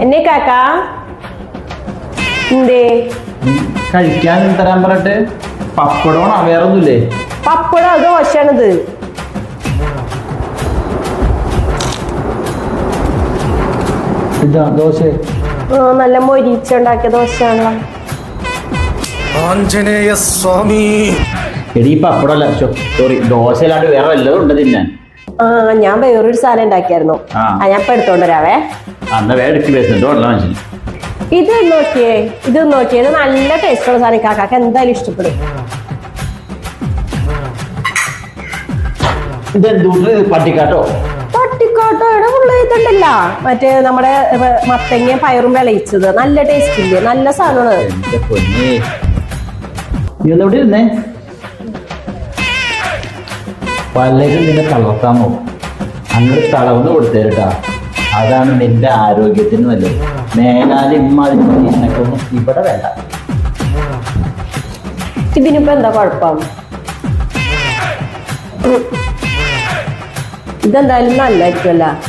എന്നെ കാക്ക. എന്തേ? കഴിക്കാൻ തരാൻ പറട്ടെ പപ്പടമാണ് വേറെ ഒന്നുമില്ലേ പപ്പടം ദോശയാണിത് ഇതാ ദോശ. ആ, നല്ല മൊരിച്ചുണ്ടാക്കിയ ദോശയാണല്ലോ. ആഞ്ജനേയ സ്വാമി. എടി പപ്പടമല്ല സോറി ദോശയിലാണ്ട് വേറെ വല്ലതും ഉണ്ട് തിന്നാൻ? ആ ഞാൻ വേറൊരു സാധനം ഉണ്ടാക്കിയായിരുന്നു. ആ. ഞാൻ ഇപ്പൊ എടുത്തോണ്ട് വരാവേ. ഇത് നോക്കിയേ ഇത് നോക്കിയേ ഇത് നല്ല ടേസ്റ്റുള്ള സാധനം. കാക്കാക്ക് എന്തായാലും ഇഷ്ടപ്പെടും. പട്ടിക്കാട്ടോ. ഉള്ള ഇതുണ്ടല്ല. മറ്റേ നമ്മുടെ മത്തങ്ങയും പയറും വിളയിച്ചത്. നല്ല ടേസ്റ്റ് ഇല്ലേ? നല്ല സാധനമാണ്. പലരും നിന്നെ തളർത്താൻ നോക്കും. അങ്ങനെ തളർന്നു കൊടുത്തേരട്ടാ. അതാണ് നിന്റെ ആരോഗ്യത്തിന് നല്ലത്. മേലാൽ ഇമ്മാതിരി നിനക്കൊന്നും ഇവിടെ വേണ്ട. ഇതിനിപ്പോ എന്താ കുഴപ്പം. ഇതെന്തായാലും നല്ലായിരിക്കുമല്ല